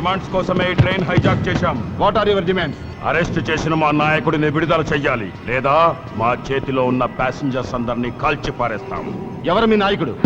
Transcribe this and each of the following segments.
Demands కోసమే ఈ train hijack చేశాం. What are your demands arrest చేసిన మా నాయకుడిని విడుదల చెయ్యాలి. లేదా మా చేతిలో ఉన్న ప్యాసింజర్స్ అందరినీ కాల్చి పారేస్తాం. ఎవరు మీ నాయకుడు?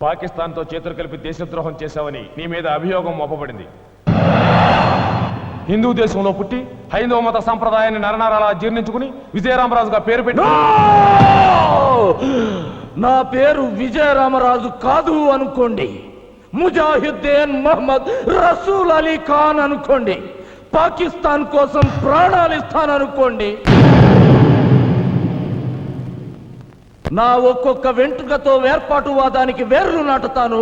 పాకిస్తాన్తో చేతులు కలిపి దేశద్రోహం చేశావని నీ మీద అభియోగం మోపబడింది. హిందూ దేశంలో పుట్టి హైందవ మత సంప్రదాయాన్ని నరనరాలా జీర్ణించుకుని విజయరామరాజుగా పేరు పెట్టి నా! పేరు విజయరామరాజు కాదు అనుకోండి. ముజాహిద్దీన్ మహమ్మద్ రసూల్ అలీ ఖాన్ అనుకోండి. పాకిస్తాన్ కోసం ప్రాణాలు ఇస్తాననుకోండి. నా ఒక్కొక్క వెంట్రుకతో వేర్పాటువాదానికి వేర్లు నాటుతాను.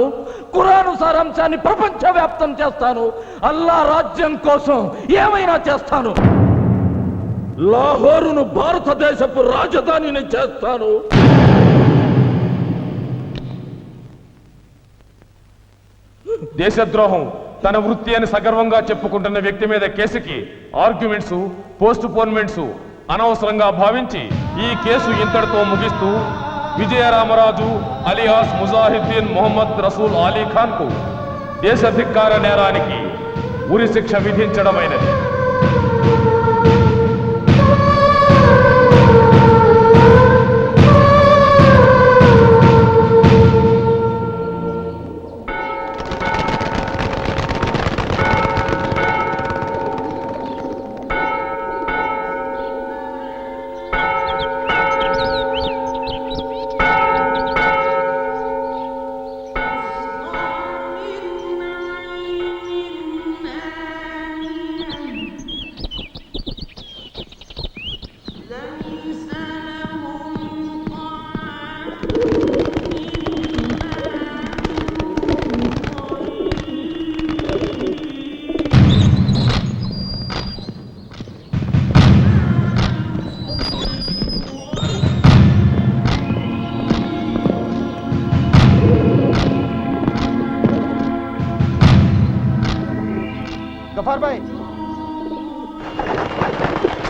కురాను సారాంశాన్ని ప్రపంచవ్యాప్తం చేస్తాను. అల్లా రాజ్యం కోసం ఏమైనా చేస్తాను. లాహోరును భారతదేశపు రాజధానిని చేస్తాను. దేశద్రోహం తన వృత్తి అని సగర్వంగా చెప్పుకుంటున్న వ్యక్తి మీద కేసుకి ఆర్గ్యుమెంట్స్ పోస్ట్ పోన్మెంట్స్ అనవసరంగా భావించి ఈ కేసు ఇంతటితో ముగిస్తూ విజయరామరాజు అలియాస్ ముజాహిద్దీన్ మొహమ్మద్ రసూల్ అలీ ఖాన్కు దేశధిక్కార నేరానికి ఉరిశిక్ష విధించడమైనది.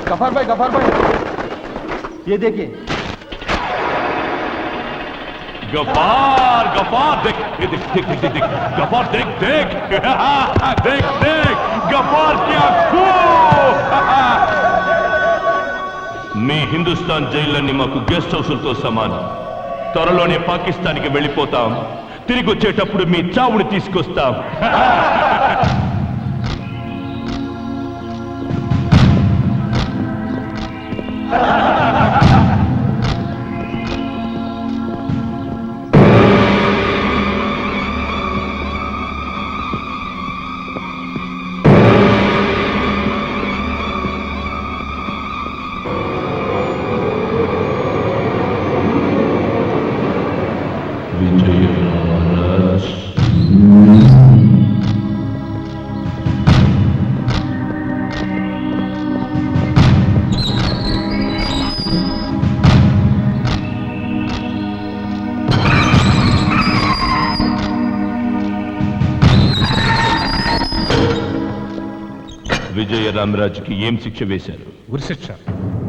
गफार भाई गफार भाई ये देखिए गफार गफार देख ये देख देख देख देख गफार देख देख देख देख गफार क्या खूब మీ హిందుస్థాన్ జైళ్ళన్నీ మాకు గెస్ట్ హౌసులతో సమానం త్వరలోనే పాకిస్తాన్కి వెళ్ళిపోతాం తిరిగి వచ్చేటప్పుడు మీ చావుని తీసుకొస్తాం విజయ రామరాజుకి ఏం శిక్ష వేశారు? ఉరిశిక్ష.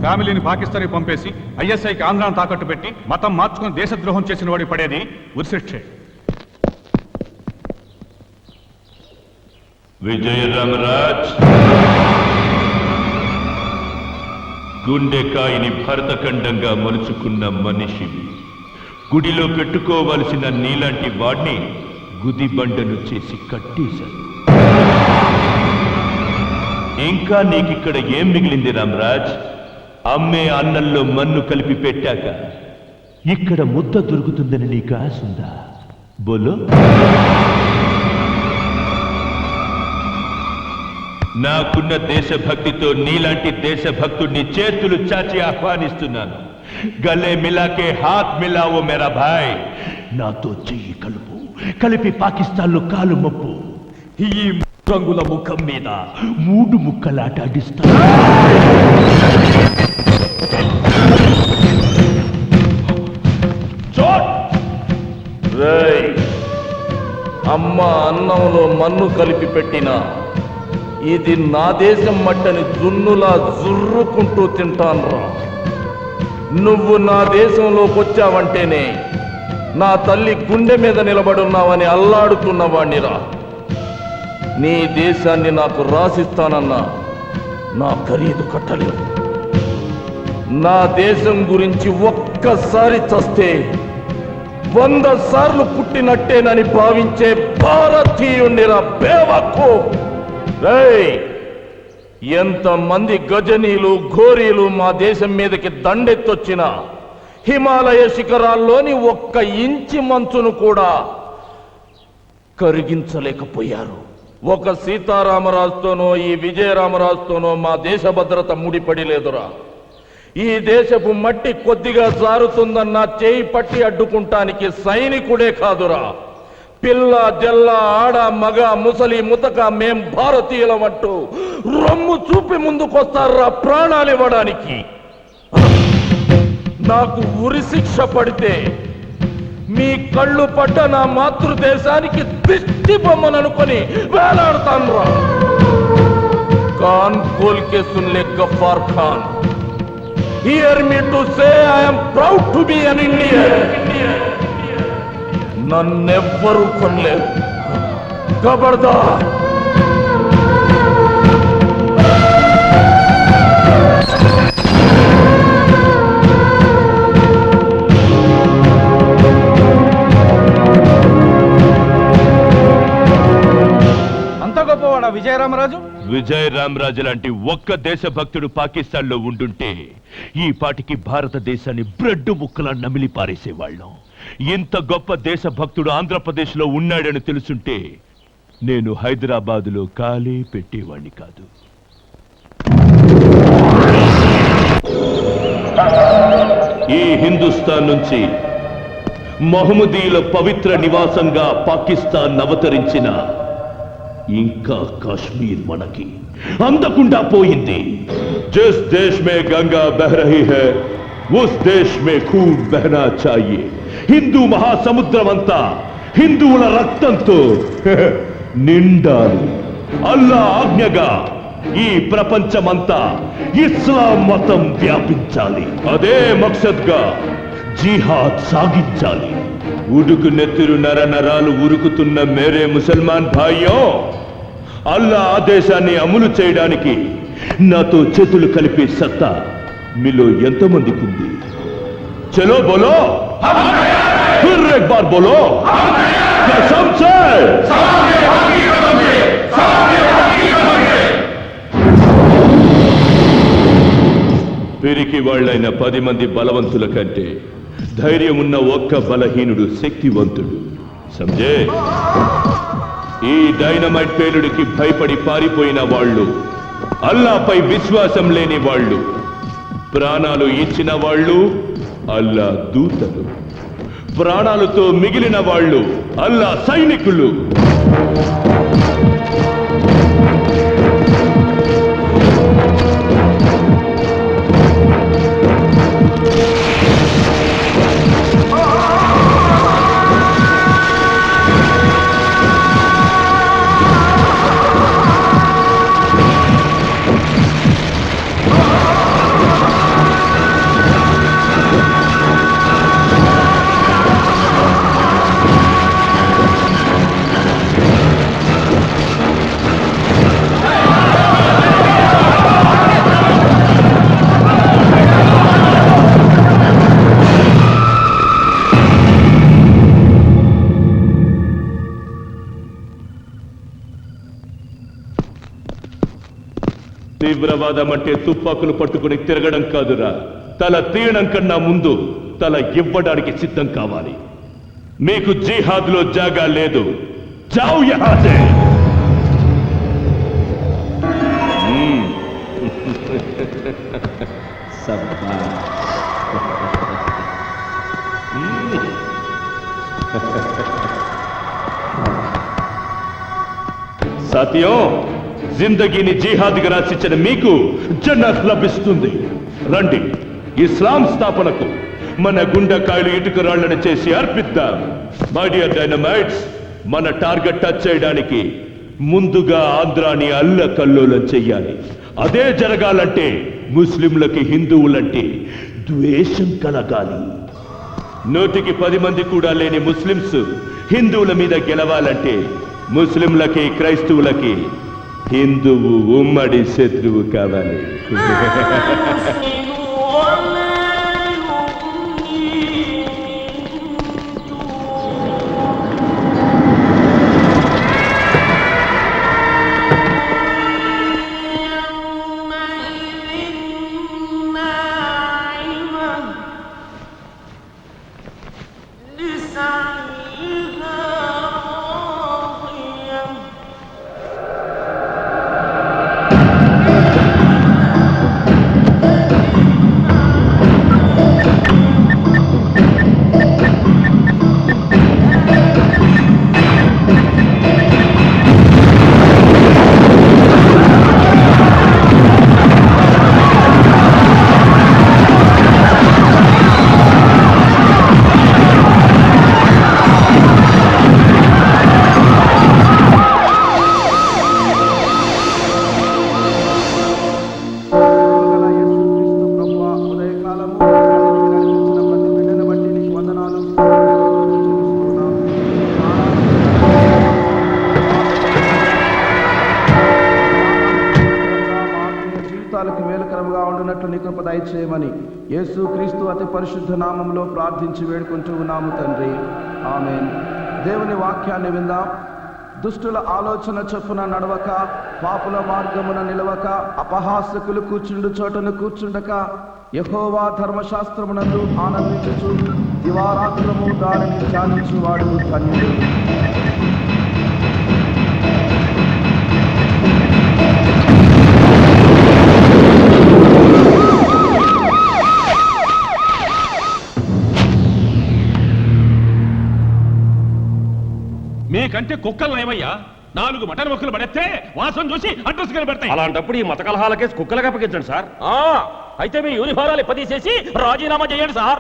ఫ్యామిలీని పాకిస్తాన్కి పంపేసి ఐఎస్ఐకి ఆంధ్రాను తాకట్టు పెట్టి మతం మార్చుకుని దేశద్రోహం చేసిన వాడి పడేది ఉరిశిక్షే. విజయ రామరాజ్ గుండెకాయని భరతఖండంగా మలుచుకున్న మనిషివి గుడిలో పెట్టుకోవలసిన నీలాంటి వాడిని గుదిబండను చేసి కట్టేశాను ఇంకా నీకిక్కడ ఏం మిగిలింది రామరాజ్? అమ్మే అన్నంలో మన్ను కలిపి పెట్టాక ఇక్కడ ముద్ద దొరుకుతుందని నీకు ఆశ ఉందా? బోలో? నాకున్న దేశభక్తితో నీలాంటి దేశభక్తుడిని చేతులు చాచి ఆహ్వానిస్తున్నాను. గలే మిలాకే హాత్ మిలావో మేరా భాయ్. నాతో చెయ్యి కలుపు కలిపి పాకిస్తాన్లో కాలు మప్పు ఈ రంగుల ముఖం మీద మూడు ముక్కలాట రేయ్ అమ్మ అన్నంలో మన్ను కలిపి పెట్టిన. ఇది నా దేశం మట్టని జున్నులా జుర్రుకుంటూ తింటాన్రా. నువ్వు నా దేశంలోకి వచ్చావంటేనే నా తల్లి గుండె మీద నిలబడున్నావని అల్లాడుతున్నవాణ్ణిరా నీ దేశాన్ని నాకు రాసిస్తానన్నా నా ఖరీదు కట్టలేదు. నా దేశం గురించి ఒక్కసారి చస్తే వంద సార్లు పుట్టినట్టేనని భావించే భారతీయుణ్ణిరా బేవకు ఎంతమంది గజనీలు ఘోరీలు మా దేశం మీదకి దండెత్తొచ్చిన హిమాలయ శిఖరాల్లోని ఒక్క ఇంచి మంచును కూడా కరిగించలేకపోయారు. ఒక సీతారామరాజుతోనో ఈ విజయరామరాజుతోనో మా దేశ భద్రత ముడిపడి లేదురా ఈ దేశపు మట్టి కొద్దిగా జారుతుందన్న చేయి పట్టి అడ్డుకుంటానికి సైనికుడే కాదురా. పిల్ల జల్ల ఆడ మగ ముసలి ముతక మేం భారతీయులం అంటూ రొమ్ము చూపి ముందుకొస్తారా ప్రాణాలు ఇవ్వడానికి నాకు ఉరి శిక్ష పడితే మీ కళ్ళు పడ్డ నా మాతృదేశానికి దిష్టి బొమ్మననుకొని వేలాడతాను రా కాన్ కోల్ కే సున్లే Gaffar Khan. Hear me to say I'm proud to be an Indian నన్నెవ్వరూ కొనలేరు. ఖబర్దార్ అంత గొప్పవాడా విజయరామరాజు? రామరాజు లాంటి ఒక్క దేశభక్తుడు పాకిస్తాన్లో ఉండుంటే ఈ పాటికి భారతదేశాన్ని బ్రెడ్ ముక్కలా నమిలి పారేసేవాళ్ళం. ఇంత గొప్ప దేశభక్తుడు ఆంధ్రప్రదేశ్లో ఉన్నాడని తెలుసుంటే నేను హైదరాబాద్లో ఖాళీ పెట్టేవాణ్ణి కాదు. ఈ హిందుస్థాన్ నుంచి మహమ్మదీయుల పవిత్ర నివాసంగా పాకిస్తాన్ అవతరించిన ఇంకా కాశ్మీర్ మనకి. అందకుండా పోయింది. జిస్ దేశ్ మే గంగా బహ రహీ హై ఉస్ దేశ్ మే ఖూన్ బహనా చాయే. హిందూ మహాసముద్రం అంతా హిందువుల రక్తంతో నిండాలి. అల్లా ఆజ్ఞగా ఈ ప్రపంచమంతా ఇస్లాం మతం వ్యాపించాలి. అదే మక్సద్గా జిహాద్ సాగించాలి. ఉడుకు నెత్తురు నర నరాలు ఉరుకుతున్న మేరే ముసల్మాన్ భాయ్యం అల్లా ఆదేశాన్ని అమలు చేయడానికి నాతో చేతులు కలిపే సత్తా మీలో ఎంతమందికి ఉంది చలో బోలో? బోలో? కసమ్ పిరికి వాళ్ళైన పది మంది బలవంతుల కంటే ధైర్యం ఉన్న ఒక్క బలహీనుడు శక్తివంతుడు. సంజే ఈ డైనమైట్ పేలుడికి భయపడి పారిపోయిన వాళ్ళు అల్లాపై విశ్వాసం లేని వాళ్ళు ప్రాణాలు ఇచ్చిన వాళ్ళు అల్లా దూతలు. ప్రాణాలతో మిగిలిన వాళ్ళు అల్లా సైనికులు. తీవ్రవాదం అంటే తుపాకులు పట్టుకుని తిరగడం కాదురా. తల తీయడం కన్నా ముందు తల ఇవ్వడానికి సిద్ధం కావాలి. మీకు జిహాద్లో జాగా లేదు. జావు జిందగీని జిహాద్గా రాసిచ్చిన మీకు జన్నత్ లభిస్తుంది. రండి ఇస్లాం స్థాపనకు మన గుండెకాయలు ఇటుక రాళ్ళను చేసి అర్పిద్దాం. మై డియర్ డైనమైట్స్ మన టార్గెట్ టచ్ చేయడానికి ముందుగా ఆంధ్రాని అల్ల కల్లోలం చెయ్యాలి. అదే జరగాలంటే ముస్లింలకి హిందువులంటే ద్వేషం కలగాలి. నూటికి పది మంది కూడా లేని ముస్లింస్ హిందువుల మీద గెలవాలంటే ముస్లింలకి క్రైస్తవులకి హిందువు ఉమ్మడి శత్రువు కావాలి. కృప దయచేయమని యేసు క్రీస్తు అతి పరిశుద్ధ నామంలో ప్రార్థించి వేడుకుంటూ ఉన్నాము తండ్రి. ఆమె దేవుని వాక్యాన్ని విందాం. దుష్టుల ఆలోచన చొప్పున నడవక పాపుల మార్గమున నిలవక అపహాసకులు కూర్చుండు చోటను కూర్చుండక యహోవా ధర్మశాస్త్రమునందు ఆనందించు దివారాత్రము దానిని ధ్యానించువాడు ధన్యుడు. మీకంటే కుక్కలు నయమయ్యా. నాలుగు మటన్ మొక్కలు పడేస్తే వాసన చూసి అడ్రస్ కనిపెడతాయి అలాంటప్పుడు ఈ మత కలహాలకేసి కుక్కలకు అప్పగించండి సార్. అయితే మీ యూనిఫారాలు ఇప్పదీసేసి రాజీనామా చేయండి సార్.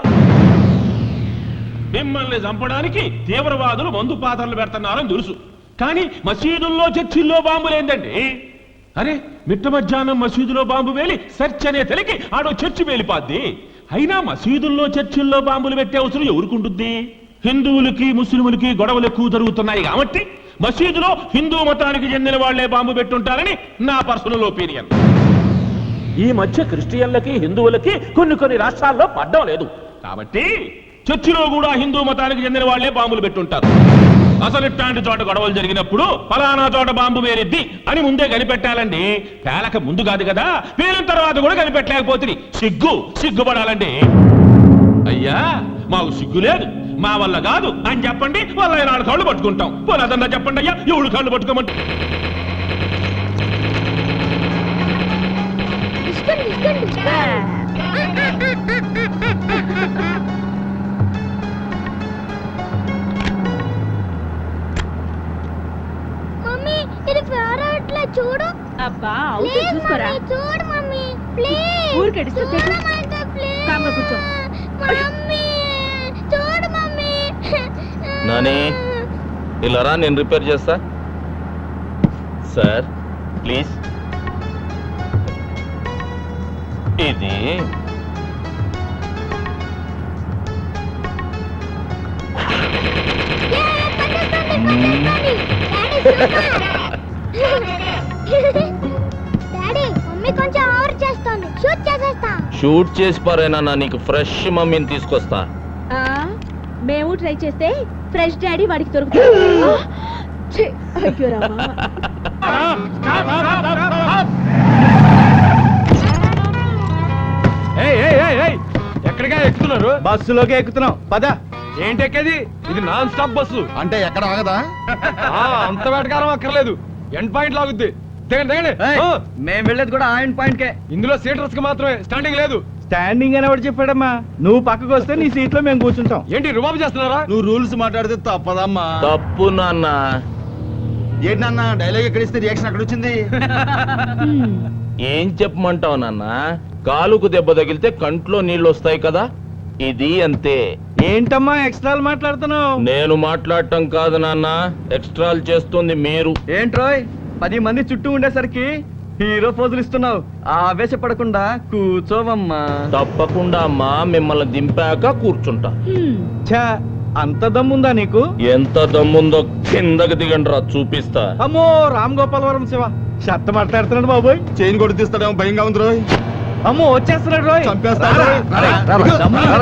మిమ్మల్ని చంపడానికి తీవ్రవాదులు మందు పాత్రలు పెడుతున్నారని తెలుసు. కానీ మసీదుల్లో చర్చిల్లో బాంబులేందండి అరే మిట్ట మధ్యాహ్నం మసీదులో బాంబు వేలి సెర్చ్ అనే తెలికి ఆడో చర్చి వేలిపాద్ది అయినా మసీదుల్లో చర్చిల్లో బాంబులు పెట్టే అవసరం ఎవరికుంటుంది హిందువులకి ముస్లిములకి గొడవలు ఎక్కువ జరుగుతున్నాయి కాబట్టి మసీదులో హిందూ మతానికి చెందిన వాళ్ళే బాంబు పెట్టుంటారని నా పర్సనల్ ఒపీనియన్. ఈ మధ్య క్రిస్టియన్లకి హిందువులకి కొన్ని కొన్ని రాష్ట్రాల్లో పడ్డం లేదు. కాబట్టి చర్చిలో కూడా హిందూ మతానికి చెందిన వాళ్ళే బాంబులు పెట్టుంటారు. అసలు ఇట్లాంటి చోట గొడవలు జరిగినప్పుడు ఫలానా చోట బాంబు వేరిద్ది అని ముందే కనిపెట్టాలండి. పేలక ముందు కాదు కదా పేలిన తర్వాత కూడా కనిపెట్టలేకపోతుంది సిగ్గు సిగ్గుపడాలండి. అయ్యా మాకు సిగ్గు లేదు. మా వల్ల కాదు అని చెప్పండి వాళ్ళ నాలుగు కాళ్ళు పట్టుకుంటాం. పోలేదన్నా చెప్పండి అయ్యా ఎవడు కాళ్ళు పట్టుకోమంటే? చూడు. అబ్బా చూడు మమ్మీ ప్లీజ్. ఊరికే disturb చేయకు. చూడమంటే ప్లీజ్ కామ్గా కూర్చో. మమ్మీ చూడు మమ్మీ నాని ఇలా రా నేను రిపేర్ చేస్తా. Sir please. ఇది. షూట్ చేసి పారేనా నీకు ఫ్రెష్ మమ్మీని తీసుకొస్తా. ఆ, మేము ట్రై చేస్తే ఫ్రెష్ డాడీ వాడికి దొరుకుతుంది ఆ, ఛీ, అయ్యో రామా. ఎక్కడిగా ఎక్కుతున్నారు? బస్సులోకి ఎక్కుతున్నాం. పద. ఏంటి ఎక్కేది? ఇది నాన్ స్టాప్ బస్సు. అంటే ఎక్కడ ఆగదా? ఆ, అంత వేటకారం అక్కర్లేదు. ఎండ్ పాయింట్ లాగుద్ది. దిగండి దిగండి. ఆ, మేము వెళ్ళేది కూడా ఆయన పాయింట్ కే. ఇందులో సీటర్స్కి మాత్రమే. స్టాండింగ్ లేదు. స్టాండింగ్ అని ఎవరు చెప్పాడమ్మా? నువ్వు పక్కకు వస్తే నీ సీట్లో మేము కూర్చుంటాం. ఏంటి రుబాబు చేస్తున్నారా? నువ్వు రూల్స్ మాట్లాడితే తప్పదమ్మా. తప్పు నాన్న. ఏంటన్నా డైలాగ్ ఎక్కడ ఇస్తే రియాక్షన్ అక్కడ వచ్చింది? ఏం చెప్పమంటావు నాన్న? కాలుకు దెబ్బ తగిలితే కంట్లో నీళ్ళు వస్తాయి కదా? ఇది అంతే. ఏంటమ్మా ఎక్స్ట్రాలు మాట్లాడుతున్నావు? నేను మాట్లాడటం కాదు నాన్న. ఎక్స్ట్రాలు చేస్తుంది మీరు. ఏంట్రోయ్? పది మంది చుట్టూ ఉండేసరికి హీరో పోజులు ఇస్తున్నావు. ఆవేశపడకుండా కూర్చోవమ్మా. తప్పకుండా అమ్మా మిమ్మల్ని దింపాక కూర్చుంటా. ఛా అంత దమ్ముందా నీకు? ఎంత దమ్ముందో కిందకి దిగండి రా చూపిస్తా. అమ్మో రామ్ గోపాలవరం శివ. షర్త మాట్లాడుతున్నాడు బాబోయ్. చైన్ కొడు తీస్తాడేమో భయంగా ఉంది రోయ్. అమ్మో వచ్చేస్తున్నాడు రోయ్ చంపేస్తాడు తమ్ముడి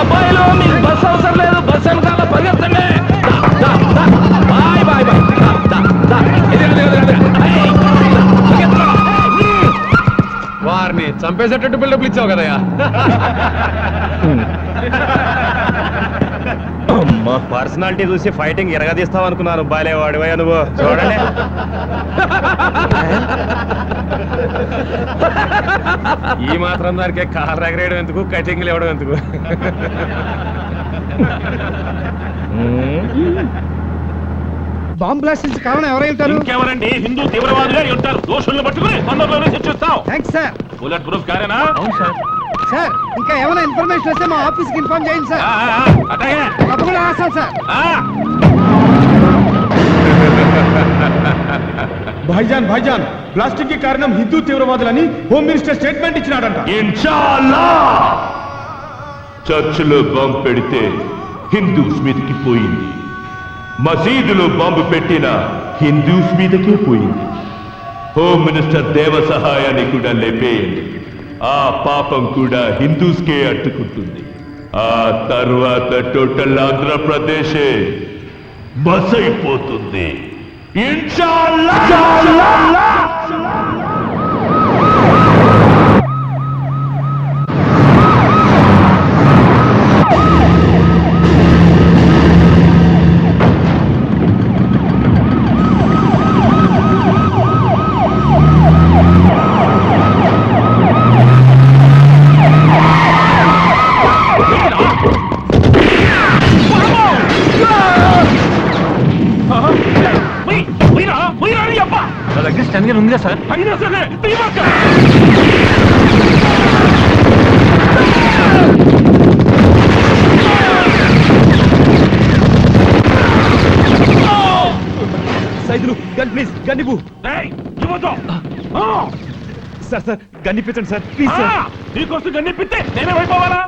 అబ్బాయిలు, మీకు బస్ అవసరం లేదు బస్ వెనకాల పరిగెత్తండి. Bye bye bye. వారిని చంపేసేటట్టు బిల్డప్లు ఇచ్చావు కదయ్యా అమ్మా పర్సనాలిటీ చూసి ఫైటింగ్ ఎరగదీస్తావు అనుకున్నాను. బాలేవాడివా నువ్వు. చూడండి. ఈ మాత్రం దానికే కాలు ఎగరేయడం ఎందుకు? కటింగ్లు ఇవ్వడం ఎందుకు? హ్మ్. బాంబ్ బ్లాస్ట్ కారణం ఎవరైతే ఇంకెవరండి? హిందూ తీవ్రవాదులే ఉంటారు. దోషుల్ని పట్టుకుని తొందరలోనే థ్యాంక్స్ సార్. బుల్లెట్ ప్రూఫ్ కారేనా సార్. ఇంకా ఏమైనా ఇన్ఫర్మేషన్ వస్తే మా ఆఫీస్కి ఇన్ఫార్మ్ చేయండి సార్. తప్పకుండా రాస్తాం సార్. ఆ. భాయిజాన్ భాయిజాన్ ప్లాస్టిక్కి కారణం హిందూ తీవ్రవాదులని హోమ్ మినిస్టర్ స్టేట్మెంట్ ఇచ్చినాడంట. ఇన్షాల్లా. చర్చిలో బాంబు పెడితే హిందూస్ మీదకి పోయింది. మసీదులో బాంబు పెట్టిన హిందూస్ మీదకే పోయింది. హోమ్ మినిస్టర్ దేవ సహాయాన్ని కూడా లేపేయండి. ఆ పాపం కూడా హిందూస్కే అట్టుకుంటుంది ఆ తర్వాత టోటల్ ఆంధ్రప్రదేశే బస్ అయిపోతుంది ఇన్షాల్లా! అయినా సార్ అయినా సరే దీపక్క సైదులు గన్ ప్లీజ్ గన్నివ్వు యువతో సార్ సార్ గన్నిప్పించండి సార్ ప్లీజ్ సార్. నీకోసం గన్నిప్పిస్తే నేనే అయిపోవాలా